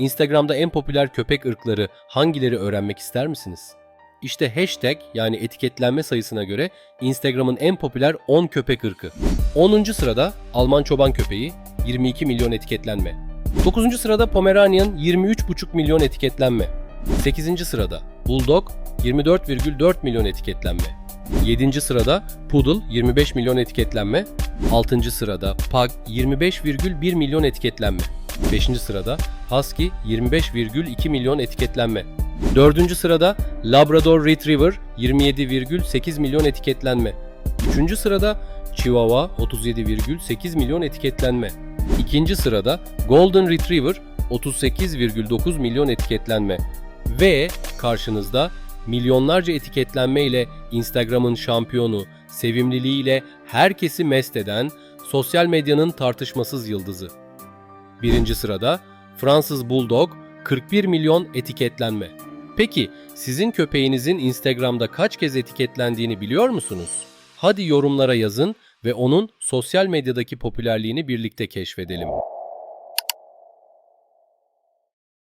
Instagram'da en popüler köpek ırkları hangileri öğrenmek ister misiniz? İşte hashtag yani etiketlenme sayısına göre Instagram'ın en popüler 10 köpek ırkı. 10. sırada Alman çoban köpeği 22 milyon etiketlenme. 9. sırada Pomeranian 23,5 milyon etiketlenme. 8. sırada Bulldog 24,4 milyon etiketlenme. 7. sırada Poodle 25 milyon etiketlenme. 6. sırada Pug 25,1 milyon etiketlenme. 5. sırada Husky 25,2 milyon etiketlenme. 4. sırada Labrador Retriever 27,8 milyon etiketlenme. 3. sırada Chihuahua 37,8 milyon etiketlenme. 2. sırada Golden Retriever 38,9 milyon etiketlenme. Ve karşınızda milyonlarca etiketlenme ile Instagram'ın şampiyonu, sevimliliğiyle herkesi mest eden sosyal medyanın tartışmasız yıldızı. Birinci sırada Fransız Bulldog 41 milyon etiketlenme. Peki sizin köpeğinizin Instagram'da kaç kez etiketlendiğini biliyor musunuz? Hadi yorumlara yazın ve onun sosyal medyadaki popülerliğini birlikte keşfedelim.